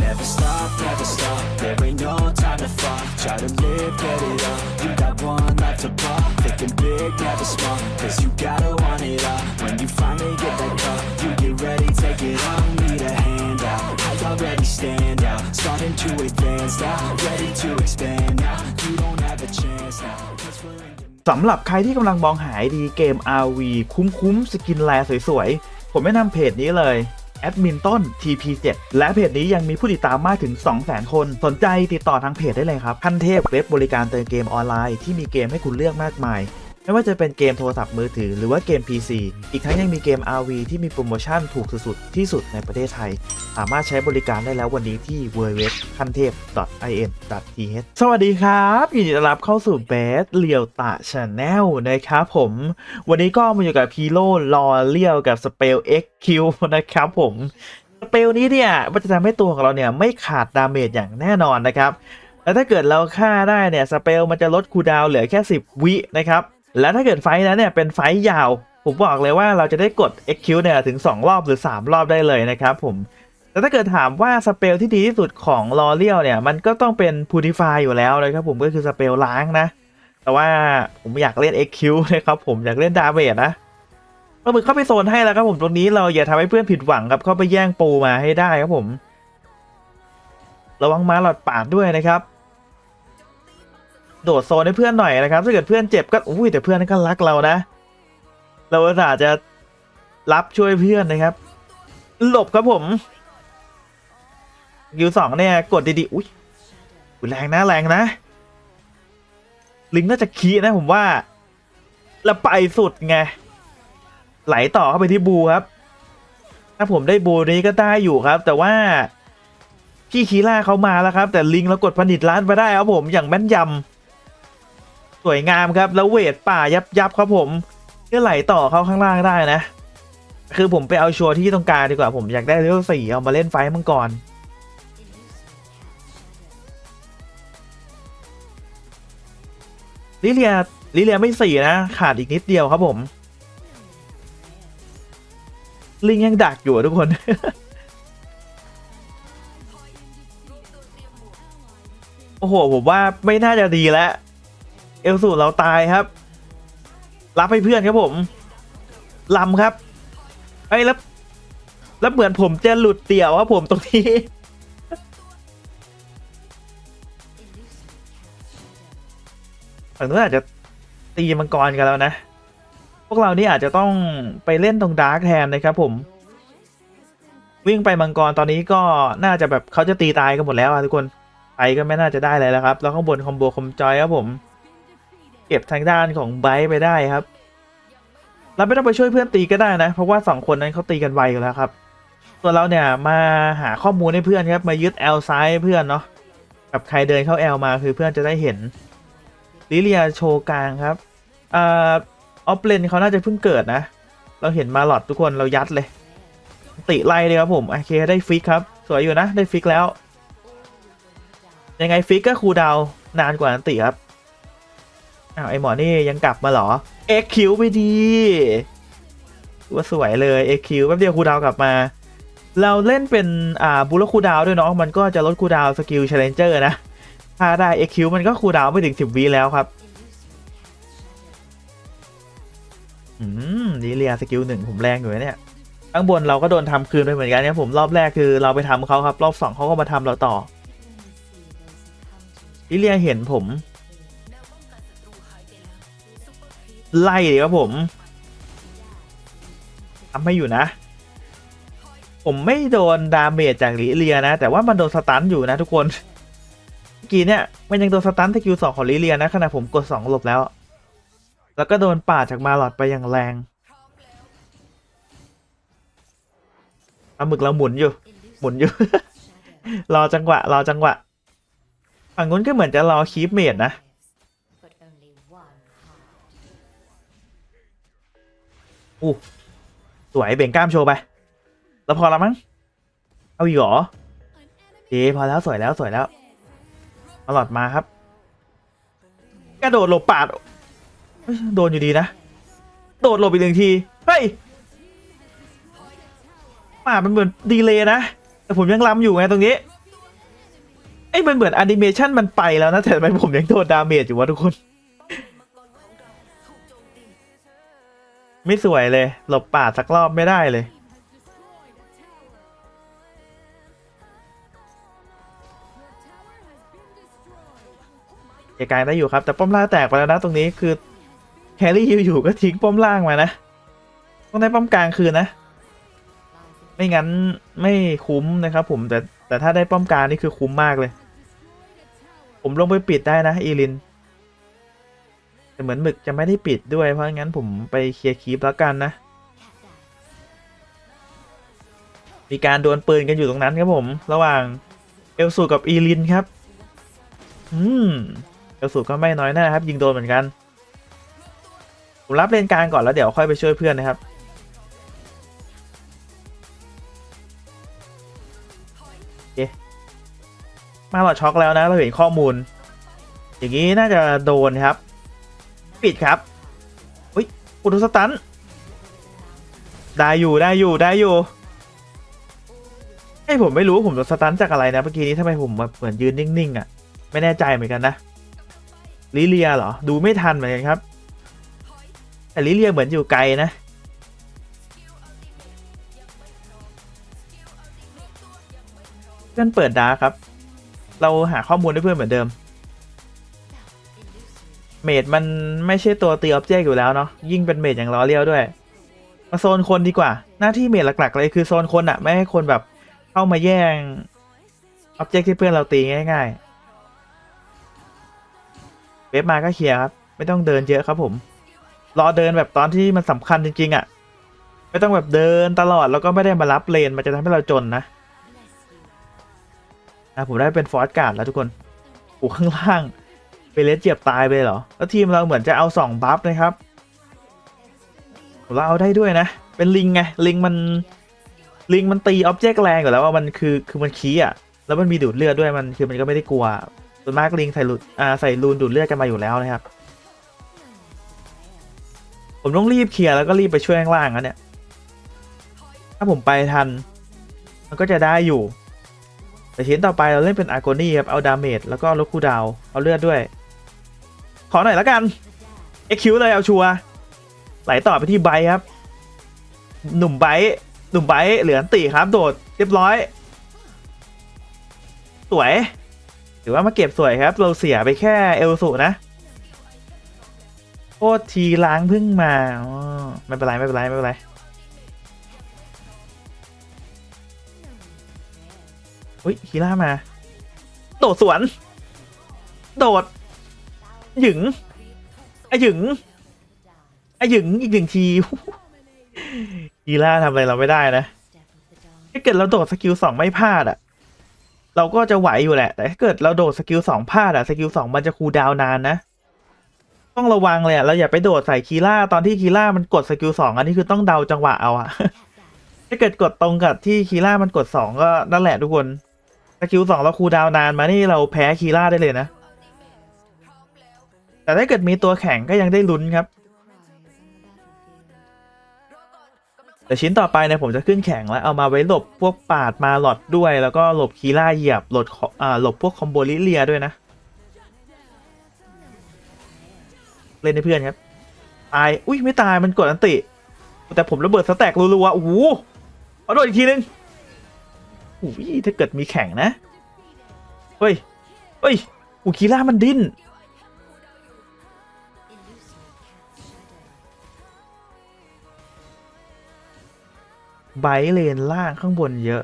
Never stop, never stop. There ain't no time to fall. Try to live, get it up. You got one life to pop. Thinking big, never small. Cause you gotta want it all. When you finally get that call, you get ready, take it on. Need a hand out. I already stand out. Starting to advance now. Ready to expand now. You don't have a chance now. Cause we're in สำหรับใครที่กำลังมองหาดีเกม RV คุ้มๆ สกินแลสวยๆ ผมแนะนำเพจนี้เลย แอดมินต้น TP7 และเพจนี้ยังมีผู้ติดตามมากถึง 200,000 คน สนใจติดต่อทางเพจได้เลยครับ ขั้นเทพเว็บบริการเติมเกมออนไลน์ที่มีเกมให้คุณเลือกมากมาย ไม่ว่าจะเป็นเกมโทรศัพท์มือถือหรือว่าเกม PC อีกทั้งยังมีเกม RV ที่มีโปรโมชั่นถูกสุดๆที่สุดในประเทศไทย สามารถใช้บริการได้แล้ววันนี้ที่ www คันเทพ in.th สวัสดีครับยินดีต้อนรับเข้าสู่เบสเลียวตะชาแนลนะครับผม วันนี้ก็มาอยู่กับพีโร่รอเลียวกับสเปล XQ นะครับผมสเปลนี้เนี่ยมันจะทำให้ตัวของเราเนี่ยไม่ขาดดาเมจอย่างแน่นอนนะครับแล้วถ้าเกิดเราฆ่าได้เนี่ยสเปลมันจะลดคูดาวเหลือแค่ 10 วินะครับ แล้วถ้าเกิดไฟนั้นเนี่ยเป็นไฟยาว ผมบอกเลยว่าเราจะได้กด XQ เนี่ยถึง 2 รอบหรือ 3 รอบได้เลยนะครับผมแต่ถ้าเกิดถามว่าสเปลที่ดีที่สุดของลอเรียลเนี่ยมันก็ต้องเป็น Purify อยู่แล้วนะครับผมก็คือสเปลล้างนะ แต่ว่าผมอยากเล่น XQ นะครับผมอยากเล่นดาเมจนะปลาหมึกเข้าไปโซนให้แล้วครับผมตรงนี้เราอย่าทำให้เพื่อนผิดหวังครับเข้าไปแย่งปูมาให้ได้ครับผม ระวังมาหลอดปากด้วยนะครับ โดดโซนให้เพื่อนหน่อยนะครับ ถ้าเกิดเพื่อนเจ็บก็อุ้ยแต่เพื่อนก็รักเรานะ เราอาจจะรับช่วยเพื่อนนะครับ หลบครับผมยูสองเนี่ยกดดีๆอุ้ยแรงนะแรงนะ ลิงน่าจะคีนะผมว่า แล้วไปสุดไง ไหลต่อเข้าไปที่บูครับ ถ้าผมได้บูนี้ก็ได้อยู่ครับ แต่ว่าพี่คีล่าเขามาแล้วครับ แต่ลิงเรากดผนิตล้านไปได้ครับผมอย่างแม่นยำ สวยงามครับ แล้วเวทป่ายับยับครับผมก็ไหลต่อเข้าข้างล่างได้นะ คือผมไปเอาชัวร์ที่ต้องการดีกว่าผมอยากได้เลเวลสี่เอามาเล่นไฟมังกรลิเลียลิเลียไม่สี่นะ ขาดอีกนิดเดียวครับผม ลิงยังดักอยู่ทุกคนโอ้โห ผมว่าไม่น่าจะดีแล้ว เอลสูเราตายครับ รับให้เพื่อนครับผมลำครับไอ้แล้วแล้วเหมือนผมจะหลุดเตี่ยวครับผมตรงนี้ฝั่งนู้นอาจจะตีมังกรกันแล้วนะ พวกเรานี่อาจจะต้องไปเล่นตรงดาร์กแทนนะครับผม วิ่งไปมังกรตอนนี้ก็น่าจะแบบเขาจะตีตายกันหมดแล้วอะทุกคนไปก็ไม่น่าจะได้เลยแล้วครับ แล้วข้างบนคอมโบคอมจอยครับผม เก็บทางด้านของไบไปได้ครับเราไม่ต้องไปช่วยเพื่อนตีก็ได้นะ เพราะว่าสองคนนั้นเขาตีกันไวอยู่แล้วครับ ส่วนเราเนี่ยมาหาข้อมูลให้เพื่อนครับ มายึดแอลซ้ายเพื่อนเนาะกับใครเดินเข้าแอลมาคือเพื่อนจะได้เห็นลิเลียโชกลางครับอ่ออฟเลนเขาน่าจะเพิ่งเกิดนะ เราเห็นมาหลอดทุกคนเรายัดเลย ติไล่เลยครับผมโอเคได้ฟิกครับ สวยอยู่นะได้ฟิกแล้ว ยังไงฟิกก็คูดาวนานกว่านันติครับ อ้าวไอหมอนี่ยังกลับมาเหรอ XQ ไปดีว่าสวยเลย XQ แป๊บเดียวคูดาวกลับมา เราเล่นเป็นอ่าบูลคูดาวด้วยเนาะมันก็จะลดคูดาวสกิล Challenger นะ ถ้าได้ XQ มันก็คูดาวไม่ถึง10วิแล้วครับ อืมดีเลียสกิลหนึ่งผมแรงอยู่เนี่ยข้างบนเราก็โดนทำคืนไปเหมือนกันเนี่ยผมรอบแรกคือเราไปทำเขาครับ รอบสองเขาก็มาทำเราต่อลิเลียเห็นผม ไล่ดีครับผมทำให้อยู่นะ ผมไม่โดนดาเมจจากลิเลียนะ แต่ว่ามันโดนสตันอยู่นะทุกคนเมื่อกี้เนี่ยมันยังโดนสตันสกิลสองของลิเลียนะขณะผมกดสองหลบแล้ว แล้วก็โดนป่าดจากมาหลอดไปอย่างแรงปลาหมึกเราหมุนอยู่ หมุนอยู่ รอจังหวะ รอจังหวะ ฝั่งนู้นก็เหมือนจะรอคีปเมดนะ อู้สวยเบ่งกล้ามโชว์ไป แล้วพอแล้วมั้ง เอาอีกเหรอเอ๊พอแล้วสวยแล้วสวยแล้วมาหลอดมาครับ กระโดดหลบปาด โดนอยู่ดีนะ โดดหลบอีกหนึ่งที เฮ้ยปาดมันเหมือนดีเลยนะ แต่ผมยังล้ำอยู่ไงตรงนี้เอ้ยมันเหมือนแอนิเมชันมันไปแล้วนะ แต่ทำไมผมยังโดนดาเมจอยู่วะทุกคน ไม่สวยเลย หลบป่าสักรอบไม่ได้เลย เอกายได้อยู่ครับ แต่ป้อมล่างแตกไปแล้วนะตรงนี้คือแฮร์รี่อยู่ก็ทิ้งป้อมล่างมานะ ต้องได้ป้อมกลางคืนนะ ไม่งั้นไม่คุ้มนะครับผมแต่แต่ถ้าได้ป้อมกลางนี่คือคุ้มมากเลย ผมลงไปปิดได้นะอีลิน แต่เหมือนหมึกจะไม่ได้ปิดด้วย เพราะงั้นผมไปเคลียร์คีปแล้วกันนะ มีการดวลปืนกันอยู่ตรงนั้นครับผม ระหว่างเอลสูกับอีลินครับ อืมเอลสูก็ไม่น้อยหน้าครับ ยิงโดนเหมือนกัน ผมรับเลนกลางก่อนแล้วเดี๋ยวค่อยไปช่วยเพื่อนนะครับโอเคมาหลอดช็อกแล้วนะเราเห็นข้อมูล อย่างนี้น่าจะโดนครับ ปิดครับอุ้ยอุดสตัน ได้อยู่ได้อยู่ได้อยู่ไอ้ผมไม่รู้ผมโดนสตันจากอะไรนะเมื่อกี้นี้ทำไมผมแบบเหมือนยืนนิ่งๆอะ ไม่แน่ใจเหมือนกันนะลิเลียเหรอ ดูไม่ทันเหมือนกันครับ แต่ลิเลียเหมือนอยู่ไกลนะเพื่อนเปิดดาครับ เราหาข้อมูลให้เพื่อนเหมือนเดิม เมดมันไม่ใช่ตัวตีออบเจกต์อยู่แล้วเนาะยิ่งเป็นเมดอย่างล้อเลี้ยวด้วย มาโซนคนดีกว่า หน้าที่เมดหลัก ๆ เลยคือโซนคนอะไม่ให้คนแบบเข้ามาแย่งออบเจกต์ที่เพื่อนเราตีง่ายๆเว็บมาก็เคลียร์ครับ ไม่ต้องเดินเยอะครับผม รอเดินแบบตอนที่มันสำคัญจริง ๆอะไม่ต้องแบบเดินตลอดแล้วก็ไม่ได้มารับเลน มันจะทำให้เราจนนะอะผมได้เป็นฟอร์สการ์ดแล้วทุกคนโอ้ข้างล่าง เปเลสเจียบตายไปเหรอ แล้วทีมเราเหมือนจะเอาสองบัฟนะครับ เราเอาได้ด้วยนะ เป็นลิงไง ลิงมันลิงมันตีออบเจกต์แรงอยู่แล้วว่ามันคือคือมันคีอะ แล้วมันมีดูดเลือดด้วยมันคือมันก็ไม่ได้กลัว ส่วนมากลิงใส่ลูอ่าใส่รูนดูดเลือดกันมาอยู่แล้วนะครับ ผมต้องรีบเคลียร์แล้วก็รีบไปช่วยข้างล่างนะเนี่ย ถ้าผมไปทัน มันก็จะได้อยู่แต่ชิ้นต่อไปเราเล่นเป็นอาร์โกนี่ครับ เอาดาเมจแล้วก็ลดคูดาว เอาเลือดด้วย ขอหน่อยแล้วกันเอ็กคิวเลยเอาชัวไหลต่อไปที่ไบครับ หนุ่มไบหนุ่มไบเหลือนตีครับ โดดเรียบร้อย สวยถือว่ามาเก็บสวยครับ เราเสียไปแค่เอลสุนะโทษทีล้างพึ่งมาอ๋อไม่เป็นไรไม่เป็นไรไม่เป็นไรอุ้ยคีล่ามา โดดสวน โดด หยึงไอหยึงไอหยึงอีกหนึ่งทีคีล่าทำอะไรเราไม่ได้นะถ้าเกิดเราโดดสกิลสองไม่พลาดอะเราก็จะไหวอยู่แหละ แต่ถ้าเกิดเราโดดสกิลสองพลาดอะสกิลสองมันจะคูลดาวนานนะ ต้องระวังเลยอะเราอย่าไปโดดใส่คีล่าตอนที่คีล่ามันกดสกิลสองอันนี้คือต้องเดาจังหวะเอาอะถ้าเกิดกดตรงกับที่คีล่ามันกดสองก็นั่นแหละทุกคนสกิลสองแล้วคูลดาวนานมานี่เราแพ้คีล่าได้เลยนะ แต่ถ้าเกิดมีตัวแข่งก็ยังได้ลุ้นครับ แต่ชิ้นต่อไปเนี่ยผมจะขึ้นแข่งแล้วเอามาไว้หลบพวกปาดมาหลอดด้วย แล้วก็หลบคีล่าเหยียบหลบอ่าหลบพวกคอมโบลิเลียด้วยนะ เล่นให้เพื่อนครับ ตาย อุ้ยไม่ตายมันกดอันติ แต่ผมระเบิดสแต็กรัวๆโอ้โหเอาโดนอีกทีนึงอุ้ยถ้าเกิดมีแข่งนะ เฮ้ย เฮ้ยอูคีล่ามันดิ้น ไบเลนล่างข้างบนเยอะ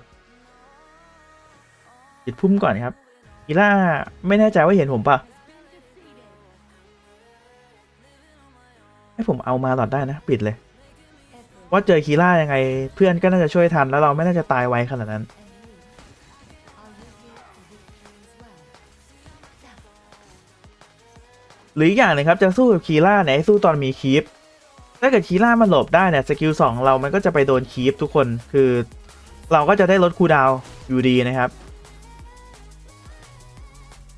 ปิดพุ่มก่อนครับคีล่าไม่แน่ใจว่าเห็นผมปะให้ผมเอามาหลอดได้นะ ปิดเลย ว่าเจอคีล่ายังไง เพื่อนก็น่าจะช่วยทันแล้วเราไม่น่าจะตายไวขนาดนั้น หรืออย่างหนึงครับจะสู้กับคีล่าเนี่ยให้สู้ตอนมีคีป ถ้าเกิดคีล่ามันหลบได้เนี่ยสกิลสองเรามันก็จะไปโดนคีฟทุกคนคือ เราก็จะได้ลดคูดาวอยู่ดีนะครับ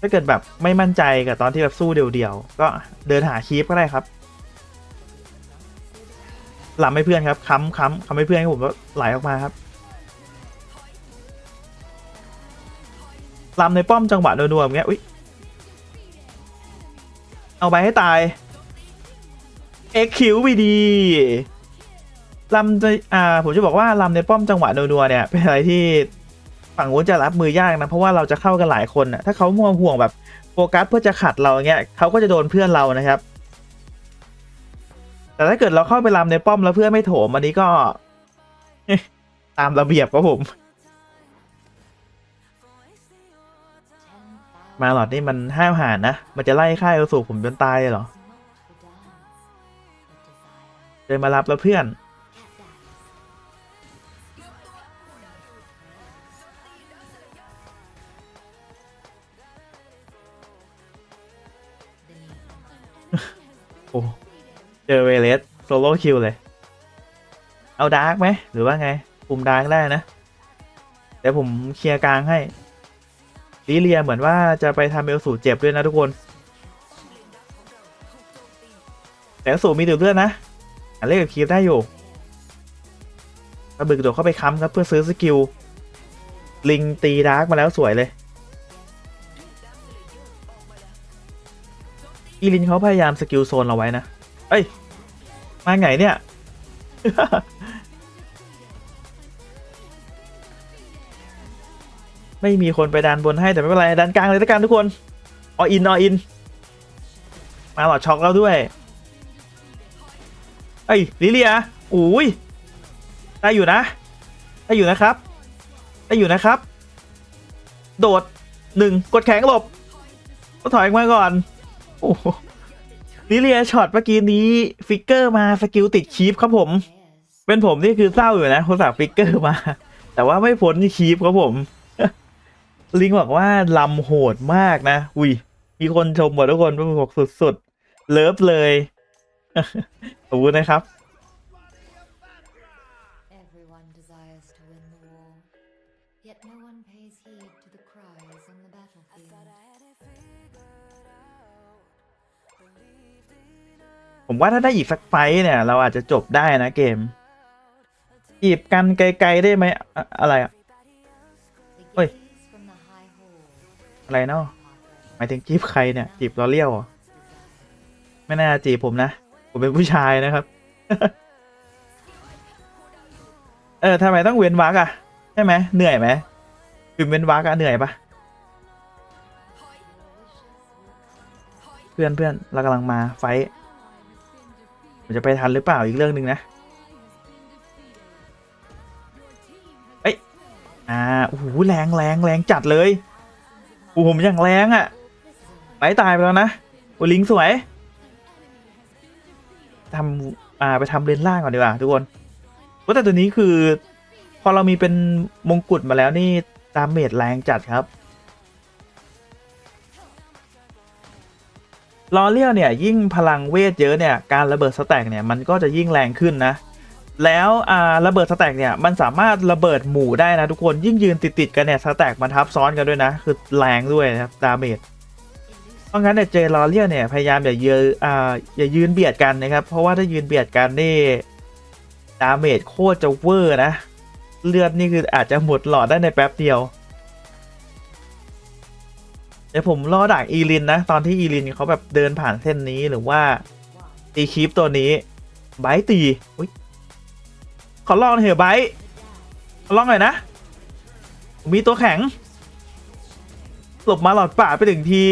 ถ้าเกิดแบบไม่มั่นใจกับตอนที่แบบสู้เดี่ยวๆก็เดินหาคีฟก็ได้ครับหลับให้เพื่อนครับค้ำค้ำค้ำให้เพื่อนให้ผมก็ไหลออกมาครับลำในป้อมจังหวะนัวๆอย่างเงี้ยอุ้ยเอาไปให้ตาย เอ็กคิววีดีลำจะอ่าผมจะบอกว่าลำในป้อมจังหวะนัวๆเนี่ยเป็นอะไรที่ฝั่งนู้นจะรับมือยากนะ เพราะว่าเราจะเข้ากันหลายคนนะถ้าเขามัวห่วงแบบโฟกัสเพื่อจะขัดเราเงี้ยเขาก็จะโดนเพื่อนเรานะครับ แต่ถ้าเกิดเราเข้าไปลำในป้อมแล้วเพื่อนไม่โถมอันนี้ก็ ตามระเบียบครับผม มาหลอดนี่มันห้าวหาญนะ มันจะไล่ค่ายเอลสูผมจนตายเลยหรอ นมารับแล้วเพื่อน โอ้ เจอเวเลสโซโล่คิวเลย เอาดาร์กไหม หรือว่าไงคุมดาร์กได้นะเดี๋ยวผมเคลียร์กลางให้ลิเลียเหมือนว่าจะไปทำเอลสูเจ็บด้วยนะทุกคนแต่เอลสูมีดูดเลือดนะอัน เล่นกับคีฟได้อยู่กระบึกโดดเข้าไปค้ำครับเพื่อซื้อสกิล ลิงตีดาร์กมาแล้วสวยเลย อีลินเขาพยายามสกิลโซนเราไว้นะ เอ้ย มาไงเนี่ย ไม่มีคนไปดันบนให้แต่ไม่เป็นไรดันกลางเลยละกันทุกคน ออินออิน มาหลอดช็อกแล้วด้วย อ้ยลิเลียอุ้ยได้อยู่นะได้อยู่นะครับได้อยู่นะครับ โดดหนึ่งกดแข็งหลบก็ถอยออกมาก่อนโอ้ลิเลียช็อตเมื่อกี้นี้ฟิกเกอร์มาสกิลติดคีฟครับผม เป็นผมนี่คือเศร้าอยู่นะคนสั่งฟิกเกอร์มา แต่ว่าไม่พ้นคีฟครับผม ลิงบอกว่าลำโหดมากนะอุ้ยมีคนชมหมดทุกคนบอกสุดๆ เลิฟเลย ขอบคุณนะครับ Everyone desires to win the war, yet no one pays heed to the cries on the battlefield. ผมว่าถ้าได้อีกสักไฟต์เนี่ย เราอาจจะจบได้นะเกมจีบกันไกลๆได้ไหมอะอะไรอะ The Oi. gaze from the high hall อะไรเนาะ Parker หมายถึงจีบใครเนี่ยจีบลอเลี้ยวเหรอไม่น่าจีบผมนะ ผมเป็นผู้ชายนะครับ เออทำไมต้องเว้นวักอะใช่ไหมเหนื่อยไหมคือเว้นวักอะเหนื่อยปะเพื่อนเพื่อนเรากำลังมาไฟท์ผมจะไปทันหรือเปล่าอีกเรื่องหนึ่งนะเอ้ยอ่าโอ้โหแรงแรงแรงจัดเลยโอ้โหผมอย่างแรงอะ่ะไปตายไปแล้วนะโอ้ลิงสวย ทำอ่าไปทำเลนล่างก่อนดีกว่าทุกคนว่าแต่ตัวนี้คือ พอเรามีเป็นมงกุฎมาแล้วนี่ดามเมจแรงจัดครับลอเลียวเนี่ยยิ่งพลังเวทเยอะเนี่ยการระเบิดสแต็กเนี่ยมันก็จะยิ่งแรงขึ้นนะ แล้วอ่าระเบิดสแต็กเนี่ยมันสามารถระเบิดหมู่ได้นะทุกคนยิ่งยืนติดๆกันเนี่ยสแต็กมันทับซ้อนกันด้วยนะ คือแรงด้วยนะครับดาเมจ เพราะงั้นเนี่ยเจลอเลียเนี่ยพยายามอย่ายืนอ่าอย่ายืนเบียดกันนะครับ เพราะว่าถ้ายืนเบียดกันนี่ดาเมจโคตรจะเวอร์นะ เลือดนี่คืออาจจะหมดหลอดได้ในแป๊บเดียว เดี๋ยวผมรอดักอีลินนะ ตอนที่อีลินเขาแบบเดินผ่านเส้นนี้หรือว่าตีคลิปตัวนี้ไบร์ตีอุ๊ยขอลองหน่อยเถอะไบร์ทขอลองหน่อยนะมีตัวแข็งหลบมาหลอดป่าไปถึงที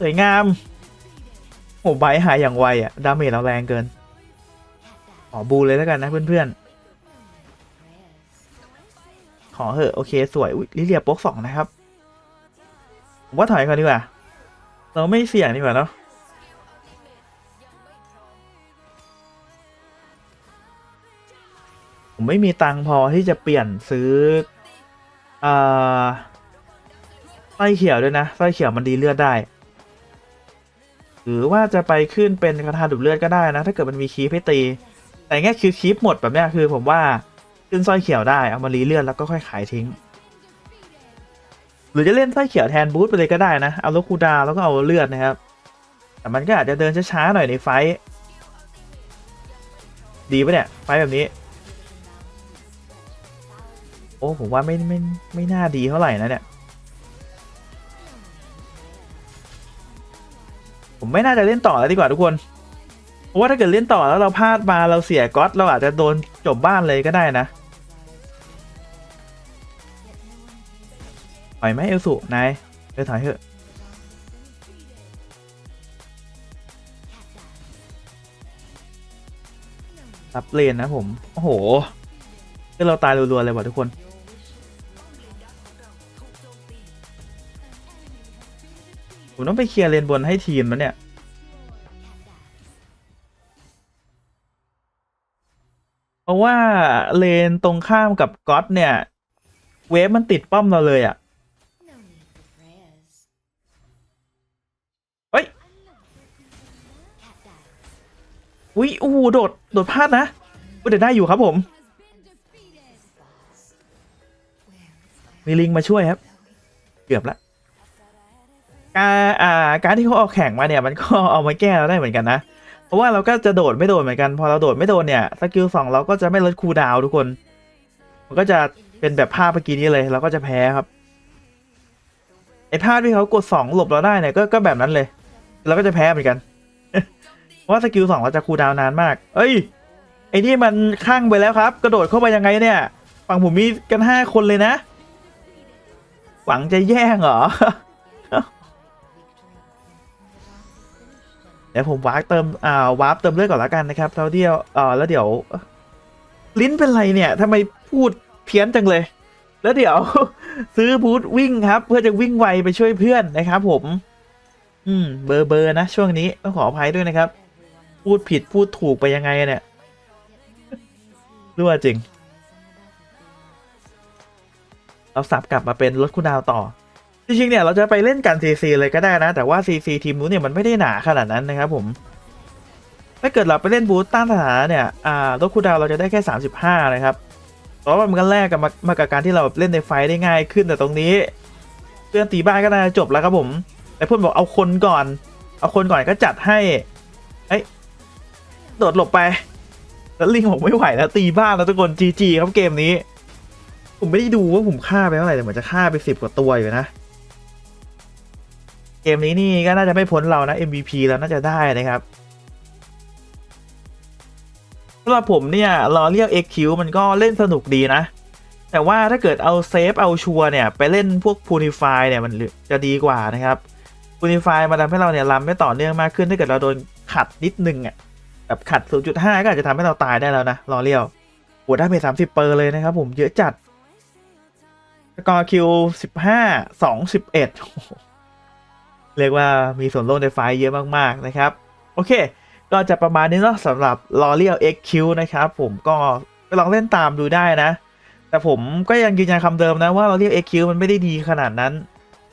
สวยงามโอ้ไบหายอย่างไวอะดาเมจเราแรงเกินขอบูเลยแล้วกันนะเพื่อนๆ ขอเหอะ โอเค สวยลิเลียโป๊กสองนะครับ ว่าถอยก่อนดีกว่า เราไม่เสี่ยงดีกว่าเนาะผมไม่มีตังค์พอที่จะเปลี่ยนซื้ออ่าสร้อยเขียวด้วยนะสร้อยเขียวมันดีเลือดได้ หรือว่าจะไปขึ้นเป็นคาถาดูดเลือดก็ได้นะ ถ้าเกิดมันมีคีปให้ตี แต่เงี้ยคือคีปหมดแบบเนี้ยคือผมว่าขึ้นสร้อยเขียวได้เอามารีเลือดแล้วก็ค่อยขายทิ้ง หรือจะเล่นสร้อยเขียวแทนบูทไปเลยก็ได้นะ เอาลกคูดาแล้วก็เอาเลือดนะครับ แต่มันก็อาจจะเดินช้าๆหน่อยในไฟดีปะเนี่ย ไฟแบบนี้ โอ้ผมว่าไม่ไม่ไม่น่าดีเท่าไหร่นะเนี่ย ผมไม่น่าจะเล่นต่อแล้วดีกว่าทุกคนเพราะว่าถ้าเกิดเล่นต่อแล้วเราพลาดมาเราเสียก๊อตเราอาจจะโดนจบบ้านเลยก็ได้นะปล่อยไหมเอลสุนายไปถอยเถอะรับเลนนะผม โอ้โหคือเราตายรัวๆเลยว่ะทุกคน ผมต้องไปเคลียร์เลนบนให้ทีมมันเนี่ย เพราะว่าเลนตรงข้ามกับก๊อตเนี่ย เวฟมันติดป้อมเราเลยอะ่ะเฮ้ยอุ้ยอู้โดด โดดพลาดนะอุ๊ยเดี๋ยวได้อยู่ครับผมมีลิงมาช่วยครับ เกือบละ การอ่าการที่เขาเอาแข่งมาเนี่ยมันก็เอามาแก้เราได้เหมือนกันนะ เพราะว่าเราก็จะโดดไม่โดดเหมือนกัน พอเราโดดไม่โดนเนี่ยสกิลสองเราก็จะไม่ลดคูลดาวทุกคน มันก็จะเป็นแบบภาพเมื่อกี้นี้เลยเราก็จะแพ้ครับไอ้ภาพที่เขากดสองหลบเราได้เนี่ยก็ก็แบบนั้นเลยเราก็จะแพ้เหมือนกันเพราะว่าสกิลสองเราจะคูดาวน์นานมาก เอ้ย ไอ้นี่มันข้างไปแล้วครับ กระโดดเข้าไปยังไงเนี่ย ฝั่งผมมีกันห้าคนเลยนะ หวังจะแย่งเหรอ เดี๋ยวผมวาร์ปเติมอ่าวาร์ปเติมเลือดก่อนละกันนะครับแล้วเดียวเอ่อแล้วเดี๋ยว ลิ้นเป็นไรเนี่ยทำไมพูดเพี้ยนจังเลย แล้วเดี๋ยว ซื้อบูธวิ่งครับ เพื่อจะวิ่งไวไปช่วยเพื่อนนะครับผม อืม เบอร์เบอร์นะช่วงนี้ต้องขออภัยด้วยนะครับ พูดผิดพูดถูกไปยังไงเนี่ยรั่วจริง เราสับกลับมาเป็นรถคุณดาวต่อ จริงๆเนี่ยเราจะไปเล่นกัน CC เลยก็ได้นะ แต่ว่า CC ทีมนู้นเนี่ยมันไม่ได้หนาขนาดนั้นนะครับผมถ้าเกิดเราไปเล่นบูธต้านสถานะเนี่ยอ่ารถคูดาวเราจะได้แค่ 35 นะครับเพราะว่ามันก็แลกกันมามากับการที่เราเล่นในไฟได้ง่ายขึ้นแต่ตรงนี้เพื่อนตีบ้านก็น่าจะจบแล้วครับผม แต่เพื่อนบอกเอาคนก่อน เอาคนก่อนก็จัดให้เอ้ยโดดหลบไป แล้วลิงบอกไม่ไหวแล้วตีบ้านแล้วทุกคน GG ครับเกมนี้ ผมไม่ได้ดูว่าผมฆ่าไปเท่าไหร่แต่เหมือนจะฆ่าไปสิบกว่าตัวอยู่นะ เกมนี้นี่ก็น่าจะไม่พ้นเรานะ MVP แล้วน่าจะได้นะครับสำหรับผมเนี่ยรอเรียก XQ มันก็เล่นสนุกดีนะ แต่ว่าถ้าเกิดเอาเซฟเอาชัวร์เนี่ย ไปเล่นพวก Purify เนี่ยมันจะดีกว่านะครับ Purify มาทำให้เราเนี่ยรำไม่ต่อเนื่องมากขึ้นถ้าเกิดเราโดนขัดนิดนึงอะแบบขัด 0.5 ก็อาจจะทำให้เราตายได้แล้วนะรอเรียวหัวได้ไป30 เปอร์เลยนะครับผมเยอะจัดสกอร์คิวสิบห้าสองสิบ เรียกว่ามีส่วนร่วมในไฟล์เยอะมากๆนะครับ โอเค ก็จะประมาณนี้เนาะสำหรับ l o r e a l XQ นะครับ ผมก็ไปลองเล่นตามดูได้นะ แต่ผมก็ยังยืนยันคำเดิมนะว่า l o r e a l XQ มันไม่ได้ดีขนาดนั้น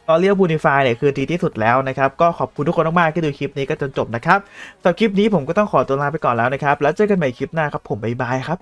l o r e a l Bonify เนี่ยคือดีที่สุดแล้วนะครับ ก็ขอบคุณทุกคนมากๆที่ดูคลิปนี้ก็จนจบนะครับสำหรับคลิปนี้ผมก็ต้องขอตัวลาไปก่อนแล้วนะครับ แล้วเจอกันใหม่คลิปหน้าครับผมบ๊ายบายครับ